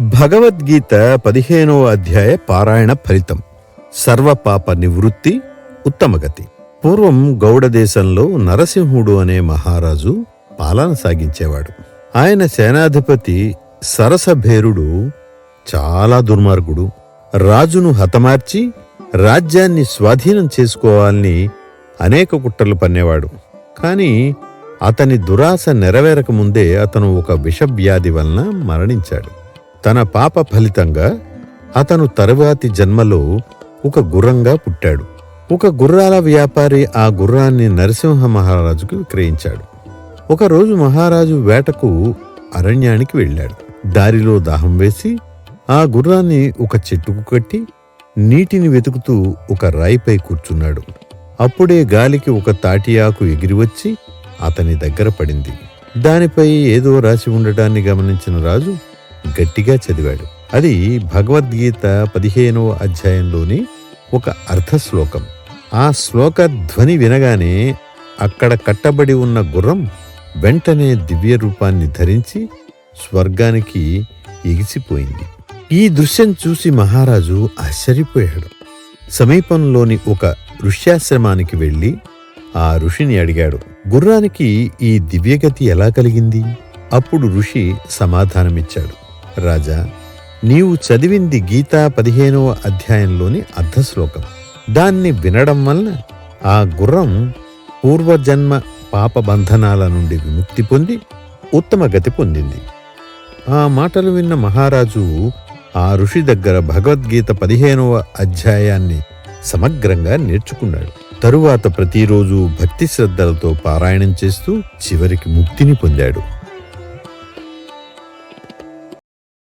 భగవద్గీత పదిహేనో అధ్యాయ పారాయణ ఫలితం. సర్వపాప నివృత్తి ఉత్తమగతి పూర్వం గౌడదేశంలో నరసింహుడు అనే మహారాజు పాలన సాగించేవాడు. ఆయన సేనాధిపతి సరసభేరుడు చాలా దుర్మార్గుడు. రాజును హతమార్చి రాజ్యాన్ని స్వాధీనం చేసుకోవాలని అనేక కుట్రలు పన్నేవాడు. కానీ అతని దురాశ నెరవేరకముందే అతను ఒక విషవ్యాధి వలన మరణించాడు. తన పాప ఫలితంగా అతను తరువాతి జన్మలో ఒక గుర్రంగా పుట్టాడు. ఒక గుర్రాల వ్యాపారి ఆ గుర్రాన్ని నరసింహ మహారాజుకు విక్రయించాడు. ఒకరోజు మహారాజు వేటకు అరణ్యానికి వెళ్ళాడు. దారిలో దాహం వేసి ఆ గుర్రాన్ని ఒక చెట్టుకు కట్టి నీటిని వెతుకుతూ ఒక రాయిపై కూర్చున్నాడు. అప్పుడే గాలికి ఒక తాటియాకు ఎగిరివచ్చి అతని దగ్గర పడింది. దానిపై ఏదో రాసి ఉండటాన్ని గమనించిన రాజు గట్టిగా చదివాడు. అది భగవద్గీత పదిహేనవ అధ్యాయంలోని ఒక అర్ధశ్లోకం ఆ శ్లోక ధ్వని వినగానే అక్కడ కట్టబడి ఉన్న గుర్రం వెంటనే దివ్య రూపాన్ని ధరించి స్వర్గానికి ఎగిసిపోయింది. ఈ దృశ్యం చూసి మహారాజు ఆశ్చర్యపోయాడు. సమీపంలోని ఒక ఋష్యాశ్రమానికి వెళ్ళి ఆ ఋషిని అడిగాడు. గుర్రానికి ఈ దివ్యగతి ఎలా కలిగింది? అప్పుడు ఋషి సమాధానమిచ్చాడు. రాజా నీవు చదివింది గీతా పదిహేనవ అధ్యాయంలోని అర్ధశ్లోకం. దాన్ని వినడం వలన ఆ గుర్రం పూర్వజన్మ పాప బంధనాల నుండి విముక్తి పొంది ఉత్తమ గతి పొందింది. ఆ మాటలు విన్న మహారాజు ఆ ఋషి దగ్గర భగవద్గీత పదిహేనవ అధ్యాయాన్ని సమగ్రంగా నేర్చుకున్నాడు. తరువాత ప్రతిరోజు భక్తి శ్రద్ధలతో పారాయణం చేస్తూ చివరికి ముక్తిని పొందాడు.